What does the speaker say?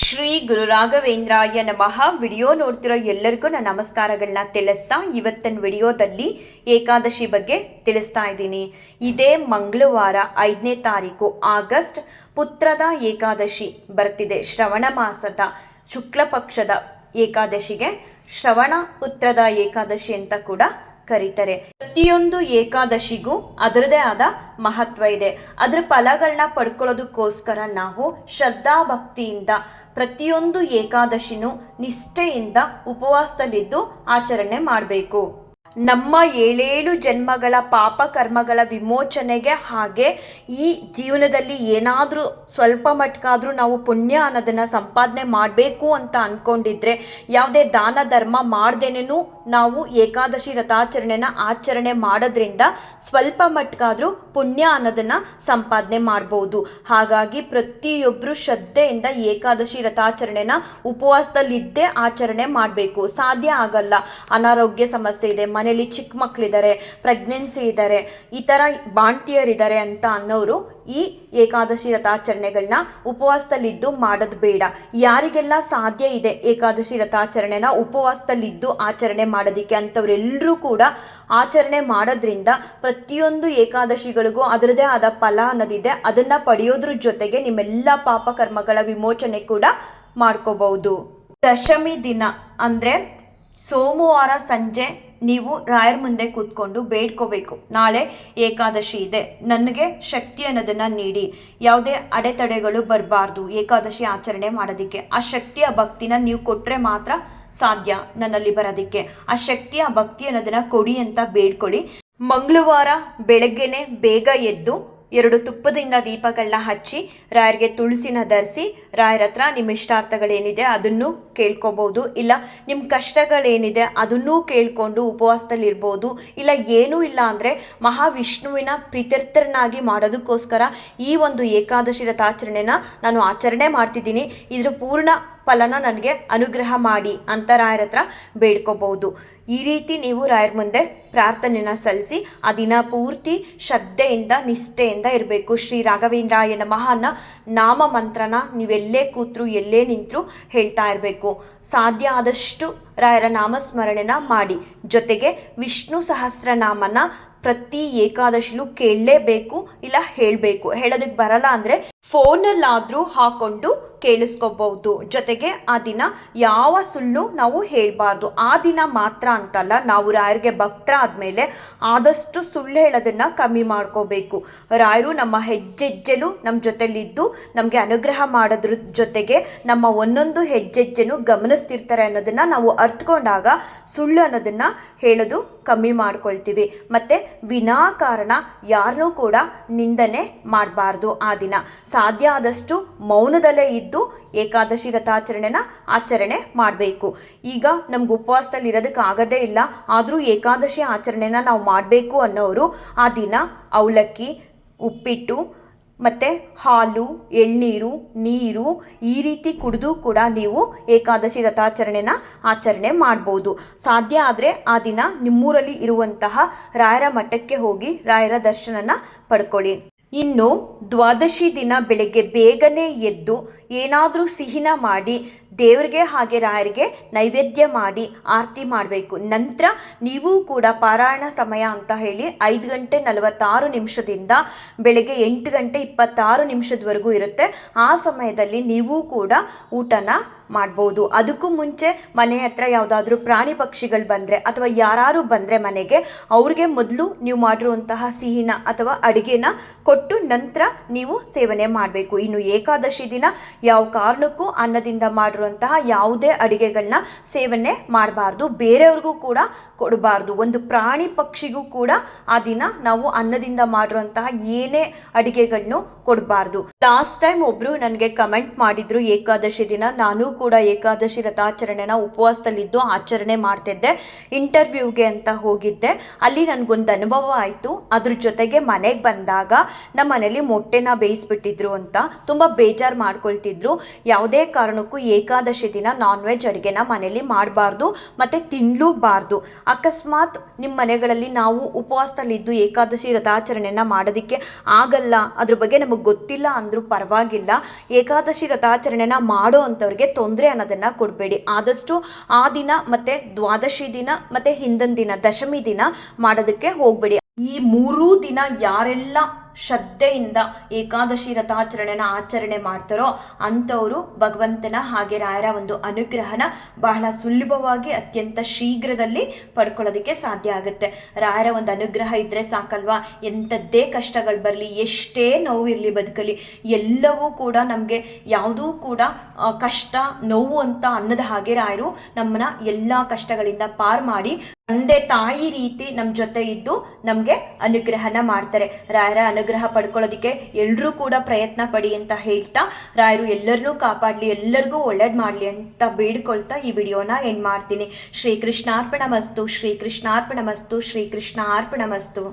ಶ್ರೀ ಗುರು ರಾಘವೇಂದ್ರಾಯ ನಮಃ. ವಿಡಿಯೋ ನೋಡ್ತಿರೋ ಎಲ್ಲರಿಗೂ ನಾನು ನಮಸ್ಕಾರಗಳನ್ನ ತಿಳಿಸ್ತಾ ಇವತ್ತಿನ ವಿಡಿಯೋದಲ್ಲಿ ಏಕಾದಶಿ ಬಗ್ಗೆ ತಿಳಿಸ್ತಾ ಇದ್ದೀನಿ. ಇದೇ ಮಂಗಳವಾರ ಐದನೇ ತಾರೀಕು ಆಗಸ್ಟ್ ಪುತ್ರದ ಏಕಾದಶಿ ಬರ್ತಿದೆ. ಶ್ರವಣ ಮಾಸದ ಶುಕ್ಲ ಪಕ್ಷದ ಏಕಾದಶಿಗೆ ಶ್ರವಣ ಪುತ್ರದ ಏಕಾದಶಿ ಅಂತ ಕೂಡ ಕರೀತಾರೆ. ಪ್ರತಿಯೊಂದು ಏಕಾದಶಿಗೂ ಅದರದೇ ಆದ ಮಹತ್ವ ಇದೆ. ಅದರ ಫಲಗಳನ್ನ ಪಡ್ಕೊಳ್ಳೋದಕ್ಕೋಸ್ಕರ ನಾವು ಶ್ರದ್ಧಾ ಭಕ್ತಿಯಿಂದ ಪ್ರತಿಯೊಂದು ಏಕಾದಶಿನೂ ನಿಷ್ಠೆಯಿಂದ ಉಪವಾಸದಲ್ಲಿದ್ದು ಆಚರಣೆ ಮಾಡಬೇಕು. ನಮ್ಮ ಏಳೇಳು ಜನ್ಮಗಳ ಪಾಪ ಕರ್ಮಗಳ ವಿಮೋಚನೆಗೆ ಹಾಗೆ ಈ ಜೀವನದಲ್ಲಿ ಏನಾದರೂ ಸ್ವಲ್ಪ ಮಟ್ಕಾದರೂ ನಾವು ಪುಣ್ಯ ಅನ್ನೋದನ್ನು ಸಂಪಾದನೆ ಮಾಡಬೇಕು ಅಂತ ಅಂದ್ಕೊಂಡಿದ್ರೆ ಯಾವುದೇ ದಾನ ಧರ್ಮ ಮಾಡ್ದೇನೂ ನಾವು ಏಕಾದಶಿ ರಥಾಚರಣೆನ ಆಚರಣೆ ಮಾಡೋದ್ರಿಂದ ಸ್ವಲ್ಪ ಮಟ್ಟಿಗಾದರೂ ಪುಣ್ಯ ಅನ್ನೋದನ್ನು ಸಂಪಾದನೆ ಮಾಡ್ಬೋದು. ಹಾಗಾಗಿ ಪ್ರತಿಯೊಬ್ಬರು ಶ್ರದ್ಧೆಯಿಂದ ಏಕಾದಶಿ ರಥಾಚರಣೆನ ಉಪವಾಸದಲ್ಲಿದ್ದೇ ಆಚರಣೆ ಮಾಡಬೇಕು. ಸಾಧ್ಯ ಆಗಲ್ಲ. ಅನಾರೋಗ್ಯ ಸಮಸ್ಯೆ ಇದೆ, ಮನೇಲಿ ಚಿಕ್ಕ ಮಕ್ಕಳಿದ್ದಾರೆ ಪ್ರೆಗ್ನೆನ್ಸಿ ಇದ್ದಾರೆ ಈ ಥರ ಬಾಣ್ತಿಯರಿದ್ದಾರೆ ಅಂತ ಅನ್ನೋರು ಈ ಏಕಾದಶಿ ರಥಾಚರಣೆಗಳನ್ನ ಉಪವಾಸದಲ್ಲಿದ್ದು ಮಾಡೋದು ಬೇಡ. ಯಾರಿಗೆಲ್ಲ ಸಾಧ್ಯ ಇದೆ ಏಕಾದಶಿ ರಥಾಚರಣೆನ ಉಪವಾಸದಲ್ಲಿದ್ದು ಆಚರಣೆ ಮಾಡೋದಕ್ಕೆ ಅಂಥವ್ರೆಲ್ಲರೂ ಕೂಡ ಆಚರಣೆ ಮಾಡೋದ್ರಿಂದ ಪ್ರತಿಯೊಂದು ಏಕಾದಶಿಗಳಿಗೂ ಅದರದೇ ಆದ ಫಲ ಅನ್ನೋದಿದೆ. ಅದನ್ನು ಪಡೆಯೋದ್ರ ಜೊತೆಗೆ ನಿಮ್ಮೆಲ್ಲ ಪಾಪ ಕರ್ಮಗಳ ವಿಮೋಚನೆ ಕೂಡ ಮಾಡ್ಕೋಬಹುದು. ದಶಮಿ ದಿನ ಅಂದರೆ ಸೋಮವಾರ ಸಂಜೆ ನೀವು ರಾಯರ ಮುಂದೆ ಕೂತ್ಕೊಂಡು ಬೇಡ್ಕೋಬೇಕು. ನಾಳೆ ಏಕಾದಶಿ ಇದೆ. ನನಗೆ ಶಕ್ತಿ ಅನ್ನೋದನ್ನು ನೀಡಿ. ಯಾವುದೇ ಅಡೆತಡೆಗಳು ಬರಬಾರ್ದು. ಏಕಾದಶಿ ಆಚರಣೆ ಮಾಡೋದಕ್ಕೆ. ಆ ಶಕ್ತಿಯ ಭಕ್ತಿನ ನೀವು ಕೊಟ್ಟರೆ ಮಾತ್ರ ಸಾಧ್ಯ ನನ್ನಲ್ಲಿ ಬರೋದಕ್ಕೆ. ಆ ಶಕ್ತಿ ಆ ಭಕ್ತಿ ಅನ್ನೋದನ್ನು ಕೊಡಿ ಅಂತ ಬೇಡ್ಕೊಳ್ಳಿ. ಮಂಗಳವಾರ ಬೆಳಗ್ಗೆನೆ ಬೇಗ ಎದ್ದು ಎರಡು ತುಪ್ಪದಿಂದ ದೀಪಗಳನ್ನ ಹಚ್ಚಿ, ರಾಯರಿಗೆ ತುಳಸಿನ ಧರಿಸಿ, ರಾಯರ ಹತ್ರ ನಿಮ್ಮ ಇಷ್ಟಾರ್ಥಗಳೇನಿದೆ ಅದನ್ನು ಕೇಳ್ಕೋಬಹುದು ಇಲ್ಲ ನಿಮ್ಮ ಕಷ್ಟಗಳೇನಿದೆ ಅದನ್ನೂ ಕೇಳ್ಕೊಂಡು ಉಪವಾಸದಲ್ಲಿರ್ಬೋದು. ಇಲ್ಲ, ಏನೂ ಇಲ್ಲ ಅಂದರೆ ಮಹಾವಿಷ್ಣುವಿನ ಪ್ರೀತ್ಯರ್ಥರನ್ನಾಗಿ ಮಾಡೋದಕ್ಕೋಸ್ಕರ ಈ ಒಂದು ಏಕಾದಶಿ ರಥಾಚರಣೆನ ನಾನು ಆಚರಣೆ ಮಾಡ್ತಿದ್ದೀನಿ. ಇದರ ಪೂರ್ಣ ಫಲನ ನನಗೆ ಅನುಗ್ರಹ ಮಾಡಿ ಅಂತ ರಾಯರ ಹತ್ರ ಬೇಡ್ಕೋಬಹುದು ಈ ರೀತಿ ನೀವು ರಾಯರ ಮುಂದೆ ಪ್ರಾರ್ಥನೆನ ಸಲ್ಲಿಸಿ, ಆ ದಿನ ಪೂರ್ತಿ ಶ್ರದ್ಧೆಯಿಂದ, ನಿಷ್ಠೆಯಿಂದ ಇರಬೇಕು. ಶ್ರೀ ರಾಘವೇಂದ್ರಾಯ ನಮಃ ಅನ್ನೋ ನಾಮ ಮಂತ್ರನ ನೀವೆಲ್ಲೇ ಕೂತ್ರು, ಎಲ್ಲೇ ನಿಂತರೂ ಹೇಳ್ತಾ ಇರಬೇಕು. ಸಾಧ್ಯ ಆದಷ್ಟು ರಾಯರ ನಾಮಸ್ಮರಣೆನ ಮಾಡಿ. ಜೊತೆಗೆ ವಿಷ್ಣು ಸಹಸ್ರನಾಮನ ಪ್ರತಿ ಏಕಾದಶಿಲೂ ಕೇಳಲೇಬೇಕು ಇಲ್ಲ ಹೇಳಬೇಕು. ಹೇಳೋದಕ್ಕೆ ಬರಲ್ಲ ಅಂದರೆ ಫೋನಲ್ಲಾದರೂ ಹಾಕೊಂಡು ಕೇಳಿಸ್ಕೋಬಹುದು. ಜೊತೆಗೆ ಆ ದಿನ ಯಾವ ಸುಳ್ಳು ನಾವು ಹೇಳಬಾರ್ದು. ಆ ದಿನ ಮಾತ್ರ ಅಂತಲ್ಲ, ನಾವು ರಾಯರಿಗೆ ಭಕ್ತರ ಆದಮೇಲೆ ಆದಷ್ಟು ಸುಳ್ಳು ಹೇಳೋದನ್ನು ಕಮ್ಮಿ ಮಾಡ್ಕೋಬೇಕು. ರಾಯರು ನಮ್ಮ ಹೆಜ್ಜೆಜ್ಜೆಲು ನಮ್ಮ ಜೊತೆಲಿದ್ದು, ನಮಗೆ ಅನುಗ್ರಹ ಮಾಡೋದ್ರ ಜೊತೆಗೆ ನಮ್ಮ ಒಂದೊಂದು ಹೆಜ್ಜೆಜ್ಜೆನು ಗಮನಿಸ್ತಿರ್ತಾರೆ ಅನ್ನೋದನ್ನು ನಾವು ಅರ್ಥಕೊಂಡಾಗ ಸುಳ್ಳು ಅನ್ನೋದನ್ನು ಹೇಳೋದು ಕಮ್ಮಿ ಮಾಡ್ಕೊಳ್ತೀವಿ. ಮತ್ತು ವಿನಾಕಾರಣ ಯಾರನ್ನೂ ಕೂಡ ನಿಂದನೆ ಮಾಡಬಾರ್ದು ಆ ದಿನ. ಸಾಧ್ಯ ಆದಷ್ಟು ಮೌನದಲ್ಲೇ ಇದ್ದು ಏಕಾದಶಿ ರಥಾಚರಣೆನ ಆಚರಣೆ ಮಾಡಬೇಕು. ಈಗ ನಮ್ಗೆ ಉಪವಾಸದಲ್ಲಿ ಇರೋದಕ್ಕೆ ಆಗೋದೇ ಇಲ್ಲ. ಆದರೂ ಏಕಾದಶಿ ಆಚರಣೆನ ನಾವು ಮಾಡಬೇಕು ಅನ್ನೋರು ಆ ದಿನ ಅವಲಕ್ಕಿ, ಉಪ್ಪಿಟ್ಟು ಮತ್ತು ಹಾಲು, ಎಳ್ನೀರು, ನೀರು ಈ ರೀತಿ ಕುಡಿದು ಕೂಡ ನೀವು ಏಕಾದಶಿ ರಥಾಚರಣೆನ ಆಚರಣೆ ಮಾಡ್ಬೋದು. ಸಾಧ್ಯ ಆದರೆ ಆ ದಿನ ನಿಮ್ಮೂರಲ್ಲಿ ಇರುವಂತಹ ರಾಯರ ಮಠಕ್ಕೆ ಹೋಗಿ ರಾಯರ ದರ್ಶನನ ಪಡ್ಕೊಳ್ಳಿ. ಇನ್ನು ದ್ವಾದಶಿ ದಿನ ಬೆಳಗ್ಗೆ ಬೇಗನೆ ಎದ್ದು ಏನಾದರೂ ಸಿಹಿನ ಮಾಡಿ ದೇವರಿಗೆ ಹಾಗೆ ರಾಯರಿಗೆ ನೈವೇದ್ಯ ಮಾಡಿ ಆರತಿ ಮಾಡಬೇಕು. ನಂತರ ನೀವು ಕೂಡ ಪಾರಾಯಣ ಸಮಯ ಅಂತ ಹೇಳಿ ಐದು ಗಂಟೆ ನಲವತ್ತಾರು ನಿಮಿಷದಿಂದ ಬೆಳಗ್ಗೆ ಎಂಟು ಗಂಟೆ ಇಪ್ಪತ್ತಾರು ನಿಮಿಷದವರೆಗೂ ಇರುತ್ತೆ. ಆ ಸಮಯದಲ್ಲಿ ನೀವು ಕೂಡ ಊಟನ ಮಾಡ್ಬೋದು. ಅದಕ್ಕೂ ಮುಂಚೆ ಮನೆ ಹತ್ರ ಯಾವುದಾದ್ರೂ ಪ್ರಾಣಿ ಪಕ್ಷಿಗಳು ಬಂದರೆ ಅಥವಾ ಯಾರು ಬಂದರೆ ಮನೆಗೆ, ಅವ್ರಿಗೆ ಮೊದಲು ನೀವು ಮಾಡಿರುವಂತಹ ಸಿಹಿನ ಅಥವಾ ಅಡುಗೆನ ಕೊಟ್ಟು ನಂತರ ನೀವು ಸೇವನೆ ಮಾಡಬೇಕು. ಇನ್ನು ಏಕಾದಶಿ ದಿನ ಯಾವ ಕಾರಣಕ್ಕೂ ಅನ್ನದಿಂದ ಮಾಡಿರುವಂತಹ ಯಾವುದೇ ಅಡುಗೆಗಳನ್ನ ಸೇವನೆ ಮಾಡಬಾರ್ದು. ಬೇರೆಯವ್ರಿಗೂ ಕೂಡ ಕೊಡಬಾರ್ದು. ಒಂದು ಪ್ರಾಣಿ ಪಕ್ಷಿಗೂ ಕೂಡ ಆ ದಿನ ನಾವು ಅನ್ನದಿಂದ ಮಾಡಿರುವಂತಹ ಏನೇ ಅಡುಗೆಗಳನ್ನು ಕೊಡಬಾರ್ದು. ಲಾಸ್ಟ್ ಟೈಮ್ ಒಬ್ಬರು ನನಗೆ ಕಮೆಂಟ್ ಮಾಡಿದ್ರು ಏಕಾದಶಿ ದಿನ, ನಾನು ಕೂಡ ಏಕಾದಶಿ ರಥಾಚರಣೆನ ಉಪವಾಸದಲ್ಲಿದ್ದು ಆಚರಣೆ ಮಾಡ್ತಿದ್ದೆ ಇಂಟರ್ವ್ಯೂಗೆ ಅಂತ ಹೋಗಿದ್ದೆ. ಅಲ್ಲಿ ನನಗೊಂದು ಅನುಭವ ಆಯಿತು. ಅದ್ರ ಜೊತೆಗೆ ಮನೆಗೆ ಬಂದಾಗ ನಮ್ಮ ಮನೇಲಿ ಮೊಟ್ಟೆನ ಬೇಯಿಸ್ಬಿಟ್ಟಿದ್ರು ಅಂತ ತುಂಬ ಬೇಜಾರು ಮಾಡ್ಕೊಳ್ತಿದ್ರು. ಯಾವುದೇ ಕಾರಣಕ್ಕೂ ಏಕಾದಶಿ ದಿನ ನಾನ್ ವೆಜ್ ಅಡುಗೆನ ಮನೇಲಿ ಮಾಡಬಾರ್ದು, ಮತ್ತು ತಿನ್ನಲೂಬಾರ್ದು ಅಕಸ್ಮಾತ್ ನಿಮ್ಮ ಮನೆಗಳಲ್ಲಿ ನಾವು ಉಪವಾಸದಲ್ಲಿದ್ದು ಏಕಾದಶಿ ರಥಾಚರಣೆನ ಮಾಡೋದಕ್ಕೆ ಆಗಲ್ಲ, ಅದ್ರ ಬಗ್ಗೆ ನಮಗೆ ಗೊತ್ತಿಲ್ಲ ಅಂದರೂ ಪರವಾಗಿಲ್ಲ. ಏಕಾದಶಿ ರಥಾಚರಣೆನ ಮಾಡೋ ಅಂಥವ್ರಿಗೆ ತೊಂದರೆ ಅನ್ನೋದನ್ನು ಕೊಡಬೇಡಿ. ಆದಷ್ಟು ಆ ದಿನ ಮತ್ತು ದ್ವಾದಶಿ ದಿನ ಮತ್ತು ಹಿಂದಿನ ದಿನ, ದಶಮಿ ದಿನ ಮಾಡೋದಕ್ಕೆ ಹೋಗಬೇಡಿ. ಈ ಮೂರೂ ದಿನ ಯಾರೆಲ್ಲ ಶ್ರದ್ಧೆಯಿಂದ ಏಕಾದಶಿ ರಥಾಚರಣೆನ ಆಚರಣೆ ಮಾಡ್ತಾರೋ ಅಂಥವರು ಭಗವಂತನ ಹಾಗೆ ರಾಯರ ಒಂದು ಅನುಗ್ರಹನ ಬಹಳ ಸುಲಭವಾಗಿ ಅತ್ಯಂತ ಶೀಘ್ರದಲ್ಲಿ ಪಡ್ಕೊಳ್ಳೋದಕ್ಕೆ ಸಾಧ್ಯ ಆಗುತ್ತೆ. ರಾಯರ ಒಂದು ಅನುಗ್ರಹ ಇದ್ದರೆ ಸಾಕಲ್ವಾ? ಎಂಥದ್ದೇ ಕಷ್ಟಗಳು ಬರಲಿ, ಎಷ್ಟೇ ನೋವಿರಲಿ ಬದುಕಲಿ, ಎಲ್ಲವೂ ಕೂಡ ನಮಗೆ ಯಾವುದೂ ಕೂಡ ಕಷ್ಟ, ನೋವು ಅಂತ ಅನ್ನದ ಹಾಗೆ ರಾಯರು ನಮ್ಮನ್ನ ಎಲ್ಲ ಕಷ್ಟಗಳಿಂದ ಪಾರ್ ಮಾಡಿ ತಂದೆ ತಾಯಿ ರೀತಿ ನಮ್ಮ ಜೊತೆ ಇದ್ದು ನಮಗೆ ಅನುಗ್ರಹನ ಮಾಡ್ತಾರೆ. ರಾಯರ ಅನುಗ್ರಹ ಪಡ್ಕೊಳ್ಳೋದಕ್ಕೆ ಎಲ್ಲರೂ ಕೂಡ ಪ್ರಯತ್ನ ಪಡಿ ಅಂತ ಹೇಳ್ತಾ, ರಾಯರು ಎಲ್ಲರನ್ನೂ ಕಾಪಾಡಲಿ, ಎಲ್ಲರಿಗೂ ಒಳ್ಳೇದು ಮಾಡಲಿ ಅಂತ ಬೇಡ್ಕೊಳ್ತಾ ಈ ವಿಡಿಯೋನ ಎಂಡ್ ಮಾಡ್ತೀನಿ. ಶ್ರೀ ಕೃಷ್ಣಾರ್ಪಣ ಮಸ್ತು ಶ್ರೀ ಕೃಷ್ಣಾರ್ಪಣ ಮಸ್ತು ಶ್ರೀ ಕೃಷ್ಣಾರ್ಪಣ ಮಸ್ತು